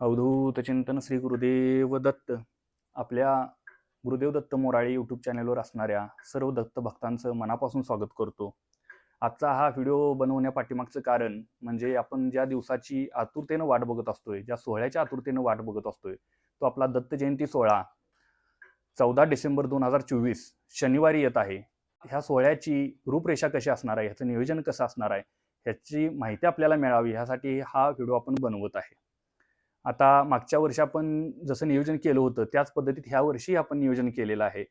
अवधूत चिंतन श्री गुरुदेव दत्त. आपल्या गुरुदेव दत्त मोराळे यूट्यूब चॅनलवर असणाऱ्या सर्व दत्त भक्तांचं मनापासून स्वागत करतो. आजचा हा व्हिडिओ बनवण्या पाठीमागचं कारण म्हणजे आपण ज्या दिवसाची आतुरतेनं वाट बघत असतोय ज्या सोहळ्याच्या आतुरतेनं वाट बघत असतोय तो आपला दत्त जयंती सोहळा चौदा डिसेंबर दोन हजार चोवीस शनिवारी येत आहे. ह्या सोहळ्याची रूपरेषा कशी असणार आहे? ह्याचं नियोजन कसं असणार आहे? ह्याची माहिती आपल्याला मिळावी ह्यासाठी हा व्हिडिओ आपण बनवत आहे. आता मागच्या वर्षी आपण जसं नियोजन केलं होतं त्याच पद्धतीत ह्या वर्षी आपण नियोजन केलेलं आहे.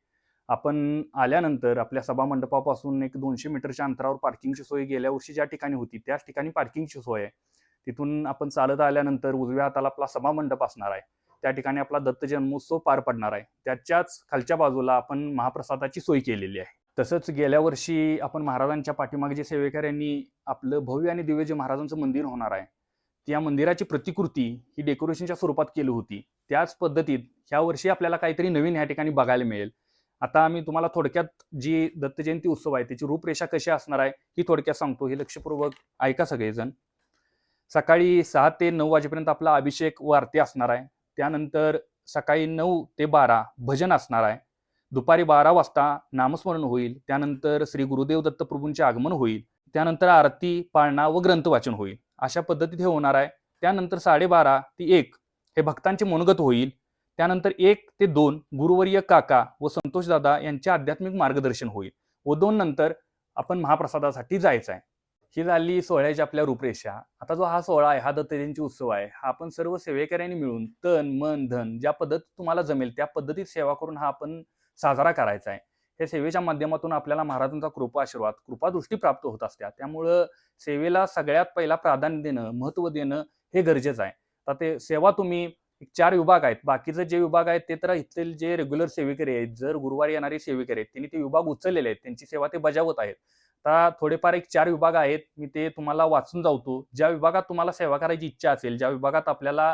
आपण आल्यानंतर आपल्या सभा मंडपापासून एक दोनशे मीटरच्या अंतरावर पार्किंगची सोय गेल्या वर्षी ज्या ठिकाणी होती त्याच ठिकाणी पार्किंगची सोय आहे. तिथून आपण चालत आल्यानंतर उजव्या हाताला आपला सभा मंडप असणार आहे. त्या ठिकाणी आपला दत्त जन्मोत्सव पार पडणार आहे. त्याच्याच खालच्या बाजूला आपण महाप्रसादाची सोय केलेली आहे. तसंच गेल्या वर्षी आपण महाराजांच्या पाठीमागे जे सेवेकऱ्यांनी आपलं भव्य आणि दिव्य जे महाराजांचं मंदिर होणार आहे त्या मंदिराची प्रतिकृती ही डेकोरेशनच्या स्वरूपात केली होती. त्याच पद्धतीत ह्या वर्षी आपल्याला काहीतरी नवीन ह्या ठिकाणी बघायला मिळेल. आता आम्ही तुम्हाला थोडक्यात जी दत्त जयंती उत्सव आहे त्याची रूपरेषा कशी असणार आहे ही थोडक्यात सांगतो. हे लक्षपूर्वक ऐका सगळेजण. सकाळी सहा ते नऊ वाजेपर्यंत आपला अभिषेक व आरती असणार आहे. त्यानंतर सकाळी नऊ ते बारा भजन असणार आहे. दुपारी बारा वाजता नामस्मरण होईल. त्यानंतर श्री गुरुदेव दत्तप्रभूंचे आगमन होईल. त्यानंतर आरती पाळणा व ग्रंथ वाचन होईल. अशा पद्धतीत हे होणार आहे. त्यानंतर साडेबारा ते एक हे भक्तांचे मनोगत होईल. त्यानंतर एक ते दोन गुरुवर्य काका व संतोषदादा यांचे आध्यात्मिक मार्गदर्शन होईल व दोन नंतर आपण महाप्रसादासाठी जायचं आहे. ही झाली सोहळ्याची आपल्या रूपरेषा. आता जो हा सोहळा आहे हा दत्त उत्सव आहे हा आपण सर्व सेवेकऱ्यांनी मिळून तन मन धन ज्या पद्धतीत तुम्हाला जमेल त्या पद्धतीत सेवा करून हा आपण साजरा करायचा आहे. हे सेवेच्या माध्यमातून आपल्याला महाराजांचा कृपा आशीर्वाद कृपादृष्टी प्राप्त होत असत्या त्यामुळं सेवेला सगळ्यात पहिला प्राधान्य देणं महत्त्व देणं हे गरजेचं आहे. तर ते सेवा तुम्ही चार विभाग आहेत. बाकीचे जे विभाग आहेत ते तर इथले जे रेग्युलर सेवेकरी आहेत जर गुरुवारी येणारे सेवेकरी आहेत त्यांनी ते विभाग उचललेले आहेत. त्यांची सेवा ते बजावत आहेत. आता थोडेफार एक चार विभाग आहेत मी ते तुम्हाला वाचून जावतो. ज्या विभागात तुम्हाला सेवा करायची इच्छा असेल ज्या विभागात आपल्याला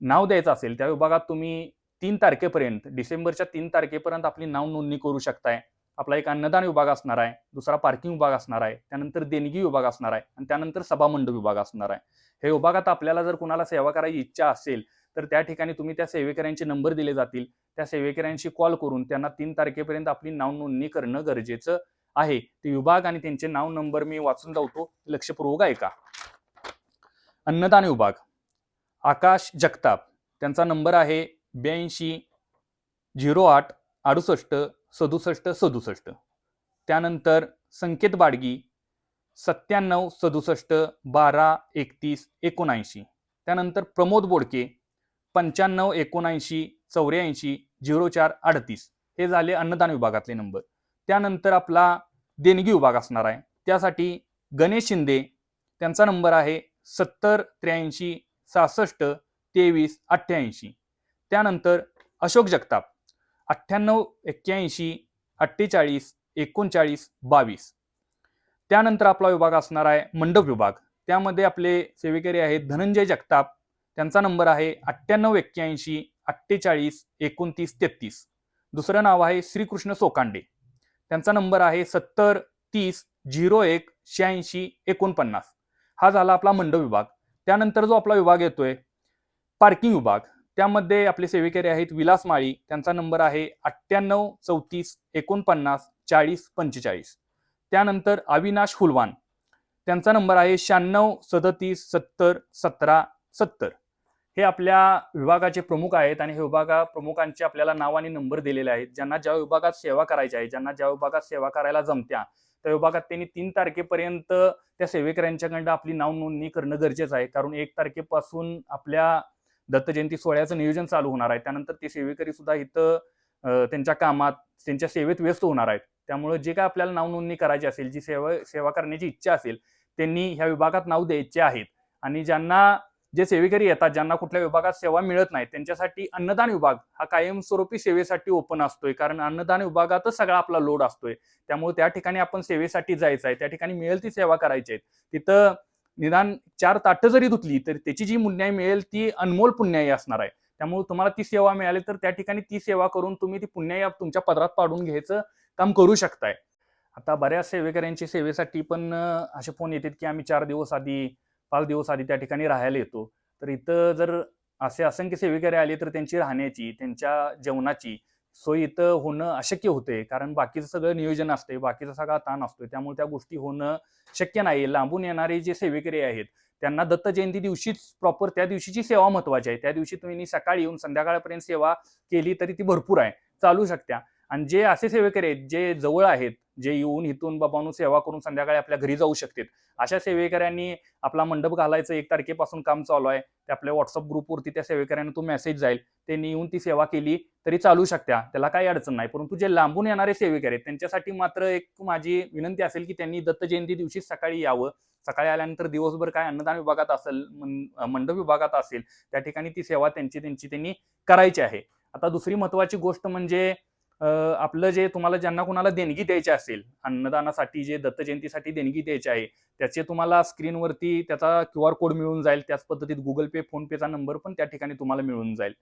नाव द्यायचं असेल त्या विभागात तुम्ही तीन तारखेपर्यंत डिसेंबरच्या तीन तारखेपर्यंत आपली नाव नोंदणी करू शकताय. आपला एक अन्नदान विभाग असणार आहे दुसरा पार्किंग विभाग असणार आहे त्यानंतर देणगी विभाग असणार आहे आणि त्यानंतर सभामंडप विभाग असणार आहे. हे विभागात आपल्याला जर कुणाला सेवा करायची इच्छा असेल तर त्या ठिकाणी तुम्ही त्या सेवेकऱ्यांचे नंबर दिले जातील. त्या सेवेकऱ्यांशी कॉल करून त्यांना तीन तारखेपर्यंत आपली नाव नोंदणी करणं गरजेचं आहे. ते विभाग आणि त्यांचे नाव नंबर मी वाचून जावतो लक्षपूर्वक ऐका. अन्नदान विभाग. आकाश जगताप. त्यांचा नंबर आहे ब्याऐंशी झिरो आठ अडुसष्ट सदुसष्ट सदुसष्ट. त्यानंतर संकेत बाडगी सत्त्याण्णव सदुसष्ट बारा एकतीस एकोणऐंशी. त्यानंतर प्रमोद बोडके पंच्याण्णव एकोणऐंशी चौऱ्याऐंशी झिरो चार अडतीस. हे झाले अन्नदान विभागातले नंबर. त्यानंतर आपला देणगी विभाग असणार आहे. त्यासाठी गणेश शिंदे त्यांचा नंबर आहे सत्तर त्र्याऐंशी सहासष्ट तेवीस अठ्ठ्याऐंशी. त्यानंतर अशोक जगताप अठ्ठ्याण्णव एक्क्याऐंशी अठ्ठेचाळीस एकोणचाळीस बावीस. त्यानंतर आपला विभाग असणार आहे मंडप विभाग. त्यामध्ये आपले सेवेकरी आहेत धनंजय जगताप त्यांचा नंबर आहे अठ्ठ्याण्णव एक्क्याऐंशी अठ्ठेचाळीस एकोणतीस तेहतीस. दुसरं नाव आहे श्रीकृष्ण सोकांडे. त्यांचा नंबर आहे सत्तर तीस झिरो एक शहाऐंशी एकोणपन्नास. हा झाला आपला मंडप विभाग. त्यानंतर जो आपला विभाग येतोय पार्किंग विभाग. त्यामध्ये आपले सेवेकरी आहेत विलास माळी त्यांचा नंबर आहे अठ्ठ्याण्णव चौतीस एकोणपन्नास चाळीस पंचेचाळीस. त्यानंतर अविनाश फुलवान त्यांचा नंबर आहे शहाण्णव सदतीस सत्तर सतरा सत्तर. हे आपल्या विभागाचे प्रमुख आहेत आणि हे विभागा प्रमुखांचे आपल्याला नाव आणि नंबर दिलेले आहेत. ज्यांना ज्या विभागात सेवा करायची आहे ज्यांना ज्या विभागात सेवा करायला जमत्या त्या विभागात त्यांनी तीन तारखेपर्यंत त्या सेवेकऱ्यांच्याकडं आपली नाव नोंदणी करणं गरजेचं आहे. कारण एक तारखेपासून आपल्या दत्त जयंती सोहळ्याचं नियोजन चालू होणार आहे. त्यानंतर ते सेवेकरी सुद्धा इथं त्यांच्या कामात त्यांच्या सेवेत व्यस्त होणार आहेत. त्यामुळे जे काय आपल्याला नाव नोंदणी करायची असेल जी सेवा सेवा करण्याची इच्छा असेल त्यांनी ह्या विभागात नाव द्यायचे आहेत. आणि ज्यांना जे सेवेकरी येतात ज्यांना कुठल्या विभागात सेवा मिळत नाही त्यांच्यासाठी अन्नदान विभाग हा कायमस्वरूपी सेवेसाठी ओपन असतोय. कारण अन्नदान विभागातच सगळा आपला लोड असतोय. त्यामुळे त्या ठिकाणी आपण सेवेसाठी जायचं आहे. त्या ठिकाणी मिळेल ती सेवा करायची आहे तिथं निदान चार ताटं जरी धुतली तर त्याची जी पुण्याई मिळेल ती अनमोल पुण्याई असणार आहे. त्यामुळे तुम्हाला ती सेवा मिळाली तर त्या ठिकाणी ती सेवा करून तुम्ही ती पुण्याई तुमच्या पदरात पाडून घ्यायचं काम करू शकताय. आता बऱ्याच सेवेकऱ्यांची सेवेसाठी पण असे फोन येतात की आम्ही चार दिवस आधी पाच दिवस आधी त्या ठिकाणी राहायला येतो. तर इथं जर असे असंख्य सेवेकरी आले तर त्यांची राहण्याची त्यांच्या जेवणाची सो इथं होणं अशक्य होते कारण बाकीचं सगळं नियोजन असते बाकीचा सगळा ताण असतोय. त्यामुळे त्या गोष्टी होणं शक्य नाही लांबून येणारे जे सेवेकरी आहेत त्यांना दत्त जयंती दिवशीच प्रॉपर त्या दिवशीची सेवा महत्वाची आहे. त्या दिवशी तुम्ही सकाळी येऊन संध्याकाळपर्यंत सेवा केली तरी ती भरपूर आहे. चालू शकत्या. आणि जे असे सेवेकरी आहेत जे जवळ आहेत जे येऊन इथून बाबांनो सेवा करून संध्याकाळी आपल्या घरी जाऊ शकतात. अशा सेवेकऱ्यांनी आपला मंडप घालायचं एक तारखेपासून काम चालू आहे. ते आपल्या व्हॉट्सअप ग्रुपवरती त्या सेवेकऱ्यांना तो मेसेज जाईल. त्यांनी येऊन ती सेवा केली तरी चालू शकत्या. त्याला काही अडचण नाही. परंतु जे लांबून येणारे सेवेकरी आहेत त्यांच्यासाठी मात्र एक माझी विनंती असेल की त्यांनी दत्त जयंती दिवशी सकाळी यावं. सकाळी आल्यानंतर दिवसभर काय अन्नदान विभागात असेल मंडप विभागात असेल त्या ठिकाणी ती सेवा त्यांची त्यांची त्यांनी करायची आहे. आता दुसरी महत्वाची गोष्ट म्हणजे आपलं जे तुम्हाला ज्यांना कुणाला देणगी द्यायची असेल अन्नदानासाठी जे दत्त जयंतीसाठी देणगी द्यायची आहे त्याचे तुम्हाला स्क्रीनवरती त्याचा क्यू आर कोड मिळून जाईल. त्याच पद्धतीत गुगल पे फोन पेचा नंबर पण त्या ठिकाणी तुम्हाला मिळून जाईल.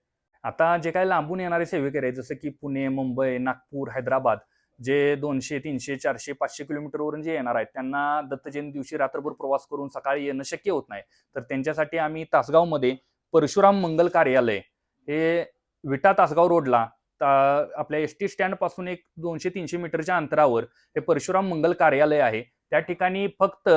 आता जे काही लांबून येणारे सेवेकरी आहेत जसं की पुणे मुंबई नागपूर हैदराबाद जे दोनशे तीनशे चारशे पाचशे किलोमीटरवरून जे येणार आहेत त्यांना दत्त जयंती दिवशी रात्रभर प्रवास करून सकाळी येणं शक्य होत नाही. तर त्यांच्यासाठी आम्ही तासगावमध्ये परशुराम मंगल कार्यालय हे विटा तासगाव रोडला आपल्या एस टी स्टँडपासून एक दोनशे तीनशे मीटरच्या अंतरावर हे परशुराम मंगल कार्यालय आहे. त्या ठिकाणी फक्त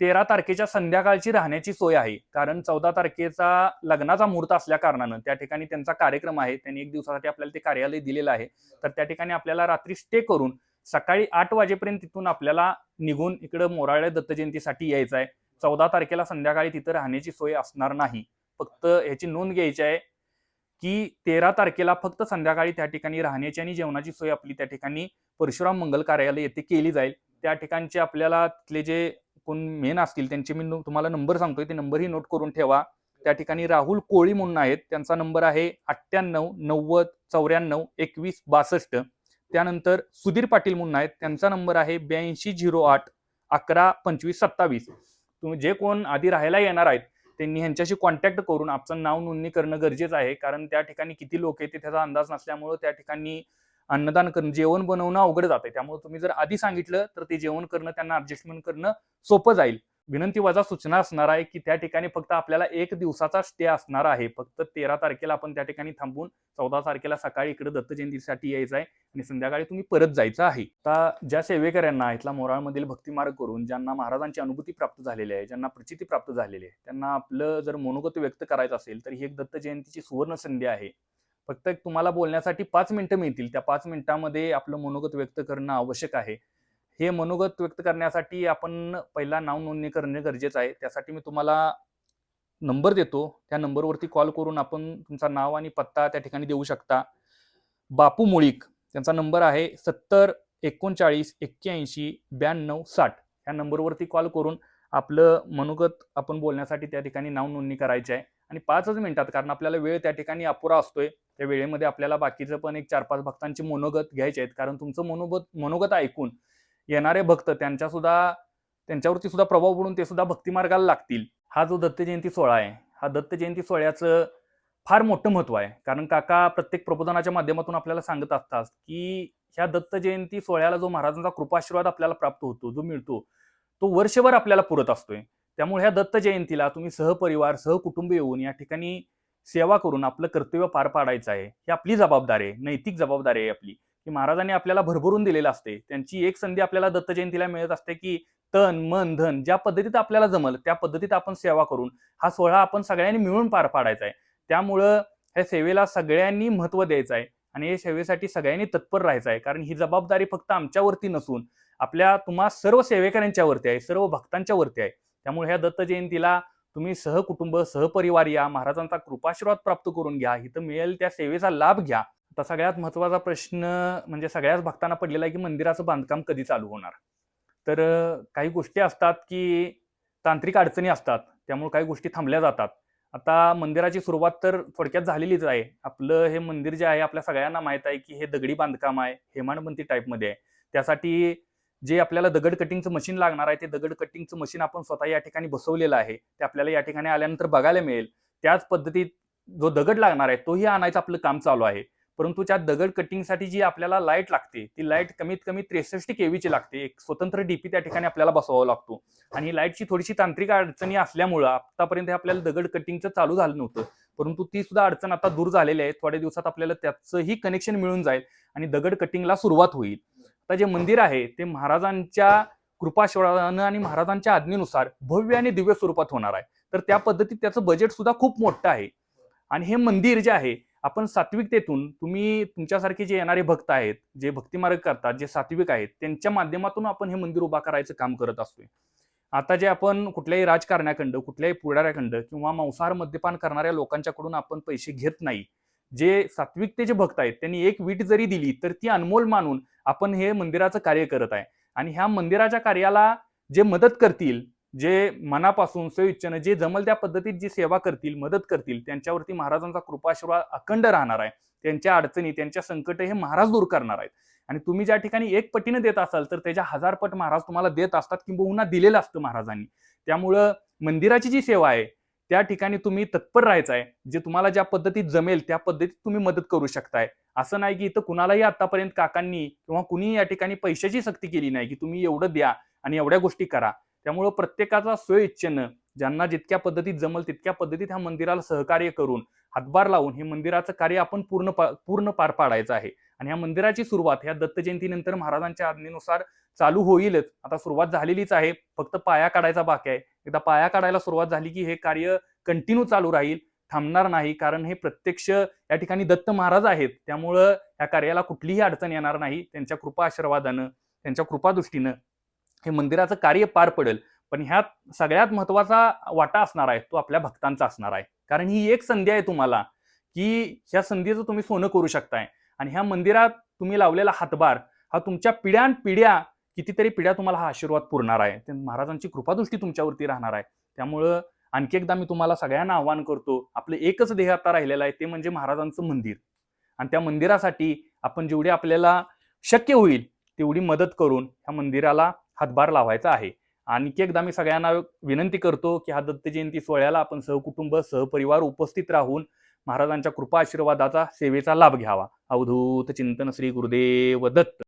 तेरा तारखेच्या संध्याकाळची राहण्याची सोय आहे. कारण चौदा तारखेचा लग्नाचा मुहूर्त असल्या कारणानं त्या ठिकाणी त्यांचा कार्यक्रम आहे. त्यांनी एक दिवसासाठी आपल्याला ते कार्यालय दिलेलं आहे. तर त्या ठिकाणी आपल्याला रात्री स्टे करून सकाळी आठ वाजेपर्यंत तिथून आपल्याला निघून इकडं मोराळे दत्त जयंतीसाठी यायचं आहे. चौदा तारखेला संध्याकाळी तिथं राहण्याची सोय असणार नाही. फक्त ह्याची नोंद घ्यायची आहे. की तेरा तारखेला फक्त संध्याकाळी त्या ठिकाणी राहण्याची आणि जेवणाची सोय आपली त्या ठिकाणी परशुराम मंगल कार्यालय येथे केली जाईल. त्या ठिकाणचे आपल्याला तिथले जे कोण मेन असतील त्यांचे मी तुम्हाला नंबर सांगतोय ते नंबरही नोट करून ठेवा. त्या ठिकाणी राहुल कोळी म्हणून आहेत. त्यांचा नंबर आहे अठ्ठ्याण्णव नव्वद चौऱ्याण्णव एकवीस बासष्ट. त्यानंतर सुधीर पाटील म्हणून आहेत. त्यांचा नंबर आहे ब्याऐंशी झिरो आठ अकरा पंचवीस सत्तावीस. तुम्ही जे कोण आधी राहायला येणार आहेत त्यांनी ह्यांच्याशी कॉन्टॅक्ट करून आपलं नाव नोंदणी करणं गरजेचं आहे. कारण त्या ठिकाणी किती लोक आहेत ते त्याचा अंदाज नसल्यामुळं त्या ठिकाणी अन्नदान करणं जेवण बनवणं अवघड जाते त्यामुळे तुम्ही जर आधी सांगितलं तर ते जेवण करणं त्यांना ऍडजस्टमेंट करणं सोपं जाईल. विनंती वजा सूचना असणार आहे की त्या ठिकाणी फक्त आपल्याला एक दिवसाचा स्टे असणार आहे. फक्त तेरा तारखेला आपण त्या ठिकाणी थांबून चौदा तारखेला सकाळी इकडे दत्त जयंतीसाठी यायचं आहे आणि संध्याकाळी तुम्ही परत जायचं आहे. आता ज्या सेवेकऱ्यांना इथला मोराळमधील भक्तिमार्ग करून ज्यांना महाराजांची अनुभूती प्राप्त झालेली आहे ज्यांना प्रचिती प्राप्त झालेली आहे त्यांना आपलं जर मनोगत व्यक्त करायचं असेल तर ही एक दत्त जयंतीची सुवर्ण संधी आहे. फक्त एक तुम्हाला बोलण्यासाठी पाच मिनिटं मिळतील. त्या पाच मिनिटांमध्ये आपलं मनोगत व्यक्त करणं आवश्यक आहे. हे मनोगत व्यक्त करण्यासाठी आपण पहिला नाव नोंदणी करणे गरजेचं आहे. त्यासाठी मी तुम्हाला नंबर देतो. त्या नंबरवरती कॉल करून आपण तुमचा नाव आणि पत्ता त्या ठिकाणी देऊ शकता. बापू मुळीक त्यांचा नंबर आहे सत्तर एकोणचाळीस एक्क्याऐंशी ब्याण्णव साठ. ह्या नंबरवरती कॉल करून आपलं मनोगत आपण बोलण्यासाठी त्या ठिकाणी नाव नोंदणी करायची आहे. आणि पाचच मिनिटात कारण आपल्याला वेळ त्या ठिकाणी अपुरा असतोय त्या वेळेमध्ये आपल्याला बाकीचं पण एक चार पाच भक्तांचे मनोगत घ्यायचे आहेत. कारण तुमचं मनोगत मनोगत ऐकून येणारे भक्त त्यांच्या सुद्धा त्यांच्यावरती सुद्धा प्रभाव पडून ते सुद्धा भक्तिमार्गाला लागतील. हा जो दत्त जयंती सोहळा आहे हा दत्त जयंती सोहळ्याचं फार मोठं महत्त्व आहे. कारण काका प्रत्येक प्रबोधनाच्या माध्यमातून आपल्याला सांगत असतात की ह्या दत्त जयंती सोहळ्याला जो महाराजांचा कृपाशीर्वाद आपल्याला प्राप्त होतो जो मिळतो तो वर्षभर आपल्याला पुरत असतोय. त्यामुळे ह्या दत्त जयंतीला तुम्ही सहपरिवार सहकुटुंब येऊन या ठिकाणी सेवा करून आपलं कर्तव्य पार पाडायचं आहे. ही आपली जबाबदारी आहे नैतिक जबाबदारी आहे आपली. की महाराजांनी आपल्याला भरभरून दिलेलं असते. त्यांची एक संधी आपल्याला दत्त जयंतीला मिळत असते की तन मन धन ज्या पद्धतीत आपल्याला जमल त्या पद्धतीत आपण सेवा करून हा सोहळा आपण सगळ्यांनी मिळून पार पाडायचा आहे. त्यामुळं ह्या सेवेला सगळ्यांनी महत्त्व द्यायचं आहे आणि या सेवेसाठी सगळ्यांनी तत्पर राहायचं आहे. कारण ही जबाबदारी फक्त आमच्यावरती नसून आपल्या तुम्हा सर्व सेवेकऱ्यांच्यावरती आहे सर्व भक्तांच्या वरती आहे. त्यामुळे ह्या दत्त जयंतीला तुम्ही सहकुटुंब सहपरिवार या महाराजांचा कृपाशीर्वाद प्राप्त करून घ्या. इथं मिळेल त्या सेवेचा लाभ घ्या. तर सगळ्यात महत्त्वाचा प्रश्न म्हणजे सगळ्याच भक्तांना पडलेला आहे की मंदिराचं बांधकाम कधी चालू होणार? तर काही गोष्टी असतात की तांत्रिक अडचणी असतात त्यामुळे काही गोष्टी थांबल्या जातात. आता मंदिराची सुरुवात तर थोडक्यात झालेलीच आहे. आपलं हे मंदिर जे आहे आपल्या सगळ्यांना माहीत आहे की हे दगडी बांधकाम आहे हेमाडपंथी टाईपमध्ये आहे. त्यासाठी जे आपल्याला दगड कटिंगचं मशीन लागणार आहे ते दगड कटिंगचं मशीन आपण स्वतः या ठिकाणी बसवलेलं आहे. ते आपल्याला या ठिकाणी आल्यानंतर बघायला मिळेल. त्याच पद्धतीत जो दगड लागणार आहे तोही आणायचं आपलं काम चालू आहे. परंतु त्या दगड कटिंगसाठी जी आपल्याला लाइट लागते ती लाइट कमीत कमी त्रेसष्ट केवीची लागते. एक स्वतंत्र डीपी त्या ठिकाणी आपल्याला बसवावा लागतो. आणि लाईटची थोडीशी तांत्रिक अडचणी असल्यामुळं आतापर्यंत आपल्याला दगड कटिंगचं चालू झालं नव्हतं. परंतु ती सुद्धा अडचण आता दूर झालेली आहे. थोड्या दिवसात आपल्याला त्याचंही कनेक्शन मिळून जाईल आणि दगड कटिंगला सुरुवात होईल. आता जे मंदिर आहे ते महाराजांच्या कृपाशिवानं आणि महाराजांच्या आज्ञेनुसार भव्य आणि दिव्य स्वरूपात होणार आहे. तर त्या पद्धतीत त्याचं बजेट सुद्धा खूप मोठं आहे. आणि हे मंदिर जे आहे आपण सात्विकतेतून तुम्ही तुमच्यासारखे जे येणारे भक्त आहेत जे भक्तिमार्ग करतात जे सात्विक आहेत त्यांच्या माध्यमातून आपण हे मंदिर उभा करायचं काम करत असतोय. आता जे आपण कुठल्याही राजकारण्याखंड कुठल्याही पुढाऱ्याकडं किंवा मांसाहार मद्यपान करणाऱ्या लोकांच्याकडून आपण पैसे घेत नाही. जे सात्विकतेचे भक्त आहेत त्यांनी एक वीट जरी दिली तर ती अनमोल मानून आपण हे मंदिराचं कार्य करत आहे. आणि ह्या मंदिराच्या कार्याला जे मदत करतील जे मनापासून स्वइच्छेनं जे जमल त्या पद्धतीत जी सेवा करतील मदत करतील त्यांच्यावरती महाराजांचा कृपाशीर्वाद अखंड राहणार आहे. त्यांच्या अडचणी त्यांच्या संकट हे महाराज दूर करणार आहेत. आणि तुम्ही ज्या ठिकाणी एक पटीने देत असाल तर त्याच्या हजार पट महाराज तुम्हाला देत असतात किंबहुना दिलेलं असतं महाराजांनी. त्यामुळं मंदिराची जी सेवा आहे त्या ठिकाणी तुम्ही तत्पर राहायचं आहे. जे तुम्हाला ज्या पद्धतीत जमेल त्या पद्धतीत तुम्ही मदत करू शकताय. असं नाही की इथं कुणालाही आतापर्यंत काकांनी किंवा कुणी या ठिकाणी पैशाची सक्ती केली नाही की तुम्ही एवढं द्या आणि एवढ्या गोष्टी करा. त्यामुळं प्रत्येकाचा स्वइच्छेनं ज्यांना जितक्या पद्धतीत जमल तितक्या पद्धतीत ह्या मंदिराला सहकार्य करून हातभार लावून हे मंदिराचं कार्य आपण पूर्ण पा- पूर्ण पार पाडायचं आहे. आणि ह्या मंदिराची सुरुवात ह्या दत्त जयंतीनंतर महाराजांच्या आज्ञेनुसार चालू होईलच. आता सुरुवात झालेलीच आहे. फक्त पाया काढायचा बाकी आहे. एकदा पाया काढायला सुरुवात झाली की हे कार्य कंटिन्यू चालू राहील थांबणार नाही. कारण हे प्रत्यक्ष या ठिकाणी दत्त महाराज आहेत. त्यामुळं या कार्याला कुठलीही अडचण येणार नाही. त्यांच्या कृपा आशीर्वादानं त्यांच्या कृपादृष्टीनं हे मंदिराचं कार्य पार पडेल पण ह्यात सगळ्यात महत्त्वाचा वाटा असणार आहे तो आपल्या भक्तांचा असणार आहे. कारण ही एक संधी आहे तुम्हाला की ह्या संधीचं तुम्ही सोनं करू शकताय. आणि ह्या मंदिरात तुम्ही लावलेला हातभार हा तुमच्या पिढ्यान पिढ्या कितीतरी पिढ्या तुम्हाला हा आशीर्वाद पुरणार आहे. ते महाराजांची कृपादृष्टी तुमच्यावरती राहणार आहे. त्यामुळं आणखी एकदा मी तुम्हाला सगळ्यांना आव्हान करतो आपलं एकच ध्येय आता राहिलेलं आहे ते म्हणजे महाराजांचं मंदिर. आणि त्या मंदिरासाठी आपण जेवढी आपल्याला शक्य होईल तेवढी मदत करून ह्या मंदिराला हातभार लावायचा आहे. आणखी एकदा मी सगळ्यांना विनंती करतो की हा दत्त जयंती सोहळ्याला आपण सहकुटुंब सहपरिवार उपस्थित राहून महाराजांच्या कृपा आशीर्वादाचा सेवेचा लाभ घ्यावा. अवधूत चिंतन श्री गुरुदेव दत्त.